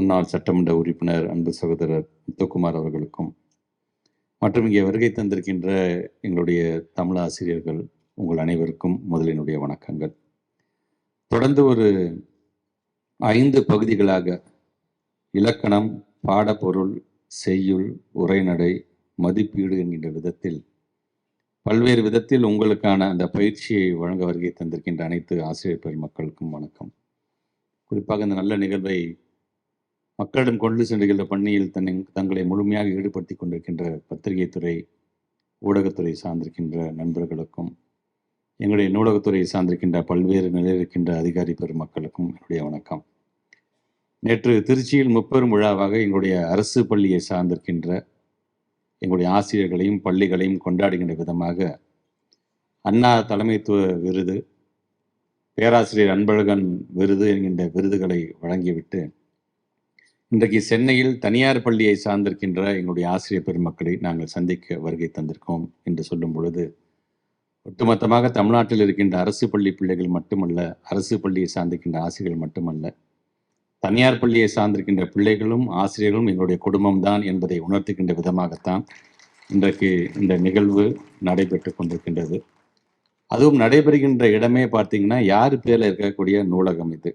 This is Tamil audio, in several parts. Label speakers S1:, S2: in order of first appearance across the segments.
S1: முன்னாள் சட்டமன்ற உறுப்பினர் அன்பு சகோதரர் முத்துக்குமார் அவர்களுக்கும் மற்றும் இங்கே வருகை தந்திருக்கின்ற எங்களுடைய தமிழ் ஆசிரியர்கள் உங்கள் அனைவருக்கும் முதலினுடைய வணக்கங்கள். தொடர்ந்து ஒரு ஐந்து பகுதிகளாக இலக்கணம் பாடப்பொருள் செய்யுள் உரைநடை மதிப்பீடு என்கின்ற விதத்தில் பல்வேறு விதத்தில் உங்களுக்கான அந்த பயிற்சியை வழங்க வருகை தந்திருக்கின்ற அனைத்து ஆசிரியர் பெருமக்களுக்கும் வணக்கம். குறிப்பாக இந்த நல்ல நிகழ்வை மக்களிடம் கொண்டு சென்றுகின்ற பணியில் தன்னை தங்களை முழுமையாக ஈடுபடுத்தி கொண்டிருக்கின்ற பத்திரிகை துறை ஊடகத்துறை சார்ந்திருக்கின்ற நண்பர்களுக்கும் எங்களுடைய நூலகத்துறையை சார்ந்திருக்கின்ற பல்வேறு நிலையில் இருக்கின்ற அதிகாரி பெருமக்களுக்கும் என்னுடைய வணக்கம். நேற்று திருச்சியில் முப்பெரும் விழாவாக எங்களுடைய அரசு பள்ளியை சார்ந்திருக்கின்ற எங்களுடைய ஆசிரியர்களையும் பள்ளிகளையும் கொண்டாடுகின்ற விதமாக அண்ணா தலைமைத்துவ விருது பேராசிரியர் அன்பழகன் விருது என்கின்ற விருதுகளை வழங்கிவிட்டு இன்றைக்கு சென்னையில் தனியார் பள்ளியை சார்ந்திருக்கின்ற எங்களுடைய ஆசிரியர் பெருமக்களை நாங்கள் சந்திக்க வருகை தந்திருக்கோம் என்று சொல்லும் பொழுது ஒட்டுமொத்தமாக தமிழ்நாட்டில் இருக்கின்ற அரசு பள்ளி பிள்ளைகள் மட்டுமல்ல அரசு பள்ளியை சார்ந்திருக்கின்ற ஆசிரியர்கள் மட்டுமல்ல தனியார் பள்ளியை சார்ந்திருக்கின்ற பிள்ளைகளும் ஆசிரியர்களும் எங்களுடைய குடும்பம்தான் என்பதை உணர்த்துகின்ற விதமாகத்தான் இன்றைக்கு இந்த நிகழ்வு நடைபெற்று கொண்டிருக்கின்றது. அதுவும் நடைபெறுகின்ற இடமே பார்த்தீங்கன்னா யார் பேரில் இருக்கக்கூடிய நூலகம் இது.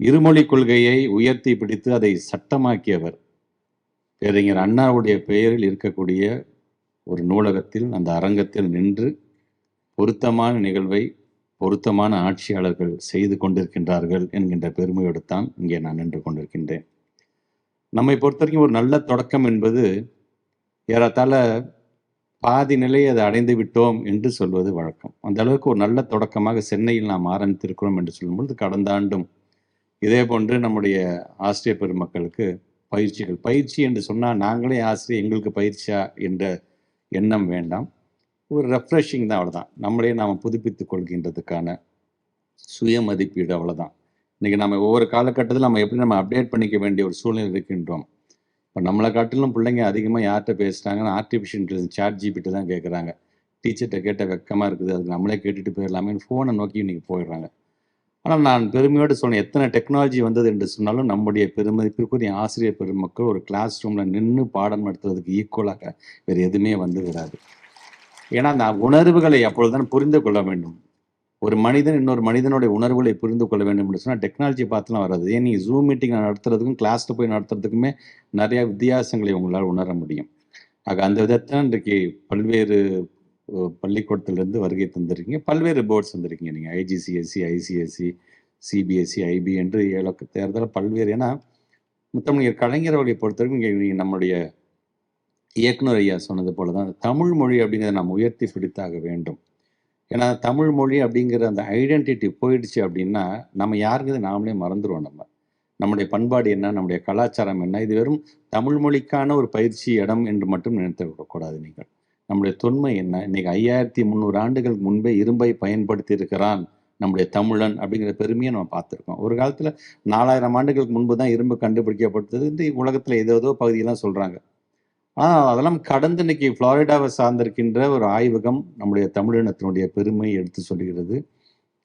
S1: இருமொழி கொள்கையை உயர்த்தி பிடித்து அதை சட்டமாக்கியவர். பேரறிஞர் அண்ணாவுடைய பெயரில் இருக்கக்கூடிய ஒரு நூலகத்தில் அந்த அரங்கத்தில் நின்று பொருத்தமான நிகழ்வை பொருத்தமான ஆட்சியாளர்கள் செய்து கொண்டிருக்கின்றார்கள் என்கின்ற பெருமையோடு தான் இங்கே நான் நின்று கொண்டிருக்கின்றேன். நம்மை பொறுத்த வரைக்கும் ஒரு நல்ல தொடக்கம் என்பது ஏறத்தாழ பாதி நிலை அதை அடைந்து விட்டோம் என்று சொல்வது வழக்கம். அந்த அளவுக்கு ஒரு நல்ல தொடக்கமாக சென்னையில் நாம் ஆரம்பித்திருக்கிறோம் என்று சொல்லும்பொழுது கடந்த ஆண்டும் இதே போன்று நம்முடைய ஆசிரியர் பெருமக்களுக்கு பயிற்சிகள். பயிற்சி என்று சொன்னால் நாங்களே ஆசிரியர் எங்களுக்கு பயிற்சியா என்ற எண்ணம் வேண்டாம். ஒரு ரெஃப்ரெஷிங் தான் அவ்வளோதான் நம்மளே நாம் புதுப்பித்து கொள்கின்றதுக்கான சுய மதிப்பீடு அவ்வளோதான் இன்றைக்கி நம்ம ஒவ்வொரு காலகட்டத்தில் நம்ம எப்படி நம்ம அப்டேட் பண்ணிக்க வேண்டிய ஒரு சூழ்நிலை இருக்கின்றோம். இப்போ நம்மளை காட்டிலும் பிள்ளைங்க அதிகமாக யார்கிட்ட பேசுகிறாங்கன்னா ஆர்டிஃபிஷியல் இன்டெலிஜென்ஸ் சாட் ஜிபிட்டு தான் கேட்குறாங்க டீச்சர்கிட்ட கேட்ட வெக்கமாக இருக்குது. அது நம்மளே கேட்டுட்டு போயிடலாமே ஃபோனை நோக்கி இன்றைக்கி போயிடுறாங்க. ஆனால் நான் பெருமையோடு சொன்னேன் எத்தனை டெக்னாலஜி வந்தது என்று சொன்னாலும் நம்முடைய பெருமதிப்பிற்குரிய ஆசிரியர் பெருமக்கள் ஒரு கிளாஸ் ரூமில் நின்று பாடம் நடத்துறதுக்கு ஈக்குவலாக வேறு எதுவுமே வந்து விடாது. ஏன்னா அந்த உணர்வுகளை அப்பொழுதுதான் புரிந்து கொள்ள வேண்டும். ஒரு மனிதன் இன்னொரு மனிதனுடைய உணர்வுகளை புரிந்து கொள்ள வேண்டும் என்று சொன்னால் டெக்னாலஜி பார்த்துலாம் வராது. ஏன் நீங்கள் ஜூம் மீட்டிங் நடத்துறதுக்கும் கிளாஸில் போய் நடத்துறதுக்குமே நிறையா வித்தியாசங்களை உங்களால் உணர முடியும். ஆக அந்த விதத்தில் இன்றைக்கு பல்வேறு பள்ளிக்கூடத்திலிருந்து வருகை தந்திருக்கீங்க. பல்வேறு போர்ட்ஸ் வந்திருக்கீங்க. நீங்கள் ஐஜிசிஎஸ்சி ஐசிஎஸ்சி சிபிஎஸ்சி ஐபி என்று இலக்கு தேர்தலில் பல்வேறு. ஏன்னா முத்தமிழர் கலைஞர் அவர்களை பொறுத்தவரைக்கும் இங்கே நம்முடைய இயக்குனர் ஐயா சொன்னது போல தான் தமிழ் மொழி அப்படிங்கிறத நம்ம உயர்த்தி பிடித்தாக வேண்டும். ஏன்னா தமிழ் மொழி அப்படிங்கிற அந்த ஐடென்டிட்டி போயிடுச்சு அப்படின்னா நம்ம யாருங்கிறது நாமளே மறந்துடுவோம் நம்ம. நம்முடைய பண்பாடு என்ன நம்முடைய கலாச்சாரம் என்ன இது வெறும் தமிழ் மொழிக்கான ஒரு பயிற்சி இடம் என்று மட்டும் நினைத்து விடக்கூடாது நீங்கள். நம்முடைய தொன்மை என்ன? இன்னைக்கு ஐயாயிரத்தி முந்நூறு ஆண்டுகளுக்கு முன்பே இரும்பை பயன்படுத்தி இருக்கிறான் நம்முடைய தமிழன் அப்படிங்கிற பெருமையை நம்ம பார்த்துருக்கோம். ஒரு காலத்தில் நாலாயிரம் ஆண்டுகளுக்கு முன்பு தான் இரும்பு கண்டுபிடிக்கப்பட்டது. இந்த உலகத்தில் ஏதோ ஏதோ பகுதியெல்லாம் சொல்கிறாங்க ஆனால் அதெல்லாம் கடந்து இன்னைக்கு ஃப்ளாரிடாவை சார்ந்திருக்கின்ற ஒரு ஆய்வகம் நம்முடைய தமிழினத்தினுடைய பெருமை எடுத்து சொல்கிறது.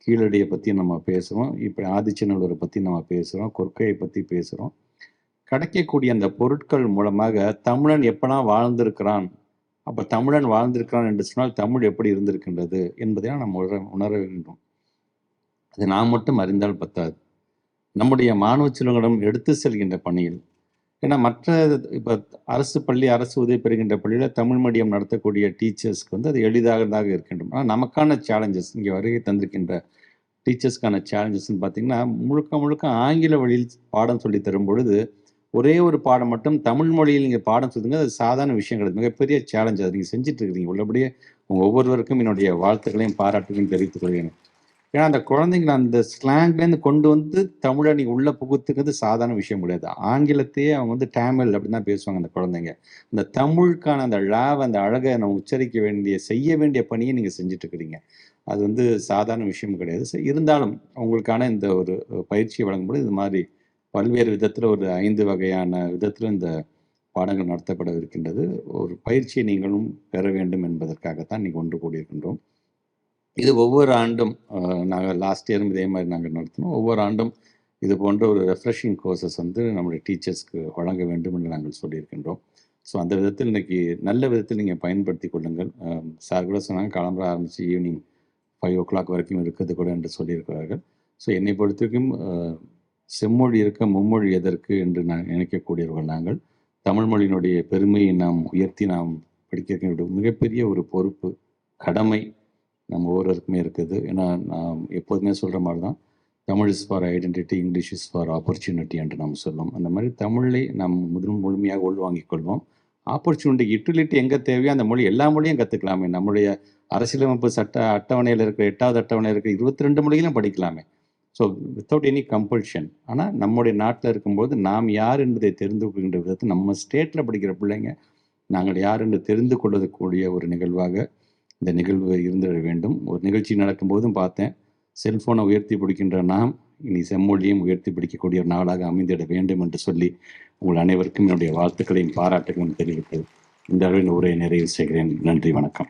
S1: கீழடியை பற்றி நம்ம பேசுகிறோம் இப்போ ஆதிச்சநல்லூரை பற்றி நம்ம பேசுகிறோம் கொற்கையை பற்றி பேசுகிறோம் கிடைக்கக்கூடிய அந்த பொருட்கள் மூலமாக தமிழன் எப்பெல்லாம் வாழ்ந்திருக்கிறான்? அப்போ தமிழன் வாழ்ந்திருக்கிறான் என்று சொன்னால் தமிழ் எப்படி இருந்திருக்கின்றது என்பதை நாம் உணர உணர வேண்டும். அது நாம் மட்டும் அறிந்தால் பத்தாது. நம்முடைய மாணவ செல்வங்களிடம் எடுத்து செல்கின்ற பணியில் ஏன்னா மற்ற இப்போ அரசு பள்ளி அரசு உதவி பெறுகின்ற பள்ளியில் தமிழ் மீடியம் நடத்தக்கூடிய டீச்சர்ஸ்க்கு வந்து அது எளிதாக இருக்கின்றோம் ஆனால் நமக்கான சேலஞ்சஸ் இங்கே வருகை தந்திருக்கின்ற டீச்சர்ஸ்க்கான சேலஞ்சஸ்ன்னு பார்த்தீங்கன்னா முழுக்க முழுக்க ஆங்கில வழியில் பாடம் சொல்லி தரும் பொழுது ஒரே ஒரு பாடம் மட்டும் தமிழ் மொழியில் நீங்கள் பாடம் சொல்லுங்க அது சாதாரண விஷயம் கிடையாது. மிகப்பெரிய சேலஞ்ச் அது. நீங்கள் செஞ்சுட்டு இருக்கிறீங்க. உள்ளபடியே உங்கள் ஒவ்வொருவருக்கும் என்னுடைய வாழ்த்துக்களையும் பாராட்டுகளையும் தெரிவித்துக் கொள்கிறேன். ஏன்னா அந்த குழந்தைங்களை அந்த ஸ்லாங்லேருந்து கொண்டு வந்து தமிழை நீங்கள் உள்ளே புகுத்துக்கிறது சாதாரண விஷயம் கிடையாது. ஆங்கிலத்தையே அவங்க வந்து டேமில் அப்படின்னு தான் பேசுவாங்க அந்த குழந்தைங்க. அந்த தமிழுக்கான அந்த லாவை அந்த அழகை நம்ம உச்சரிக்க வேண்டிய செய்ய வேண்டிய பணியை நீங்கள் செஞ்சுட்டு இருக்கிறீங்க. அது வந்து சாதாரண விஷயம் கிடையாது. இருந்தாலும் உங்களுக்கான இந்த ஒரு பயிற்சியை வழங்கும்போது இது மாதிரி பல்வேறு விதத்தில் ஒரு ஐந்து வகையான விதத்தில் இந்த பாடங்கள் நடத்தப்பட இருக்கின்றது. ஒரு பயிற்சியை நீங்களும் பெற வேண்டும் என்பதற்காகத்தான் நீங்கள் ஒன்று கூடியிருக்கின்றோம். இது ஒவ்வொரு ஆண்டும் நாங்கள் லாஸ்ட் இயரும் இதே மாதிரி நாங்கள் நடத்தினோம். ஒவ்வொரு ஆண்டும் இது போன்ற ஒரு ரெஃப்ரெஷிங் கோர்சஸ் வந்து நம்முடைய டீச்சர்ஸ்க்கு வழங்க வேண்டும் என்று நாங்கள் சொல்லியிருக்கின்றோம். ஸோ அந்த விதத்தில் இன்னைக்கு நல்ல விதத்தில் நீங்கள் பயன்படுத்தி கொள்ளுங்கள். சார் கூட சொன்னாங்க கிளம்புற ஆரம்பித்து ஈவினிங் ஃபைவ் ஓ கிளாக் வரைக்கும் இருக்கிறது கூட என்று சொல்லியிருக்கிறார்கள். ஸோ என்னை பொறுத்த வரைக்கும் செம்மொழி இருக்க மும்மொழி எதற்கு என்று நான் நினைக்கக்கூடியவர்கள் நாங்கள். தமிழ் மொழியினுடைய பெருமையை நாம் உயர்த்தி நாம் படிக்க மிகப்பெரிய ஒரு பொறுப்பு கடமை நம்ம ஒவ்வொருவருக்குமே இருக்குது. ஏன்னா நாம் எப்போதுமே சொல்கிற மாதிரி தான் Tamil is for identity English is for opportunity என்று நாம் சொல்லுவோம் அந்த மாதிரி தமிழை நாம் முதல் முழுமையாக உள்வாங்கிக் கொள்வோம். ஆப்பர்ச்சுனிட்டி யூட்டிலிட்டி எங்கே தேவையோ அந்த மொழி எல்லா மொழியும் கற்றுக்கலாமே நம்முடைய அரசியலமைப்பு சட்ட அட்டவணையில் இருக்கிற எட்டாவது அட்டவணையில் இருக்கிற இருபத்தி ரெண்டு மொழிகளும் படிக்கலாமே. ஸோ வித்தவுட் எனி கம்பல்ஷன் ஆனால் நம்முடைய நாட்டில் இருக்கும்போது நாம் யார் என்பதை தெரிந்து கொள்கின்ற விதத்தை நம்ம ஸ்டேட்டில் படிக்கிற பிள்ளைங்க நாங்கள் யார் என்று தெரிந்து கொள்ளக்கூடிய ஒரு நிகழ்வாக இந்த நிகழ்வு இருந்துட வேண்டும். ஒரு நிகழ்ச்சி நடக்கும்போதும் பார்த்தேன் செல்ஃபோனை உயர்த்தி பிடிக்கின்ற நாம் இனி செம்மொழியும் உயர்த்தி பிடிக்கக்கூடிய ஒரு நாளாக அமைந்திட வேண்டும் என்று சொல்லி உங்கள் அனைவருக்கும் என்னுடைய வாழ்த்துக்களையும் பாராட்டுகளையும் தெரிவித்து இந்த அளவில் உரையை நிறைவு செய்கிறேன். நன்றி வணக்கம்.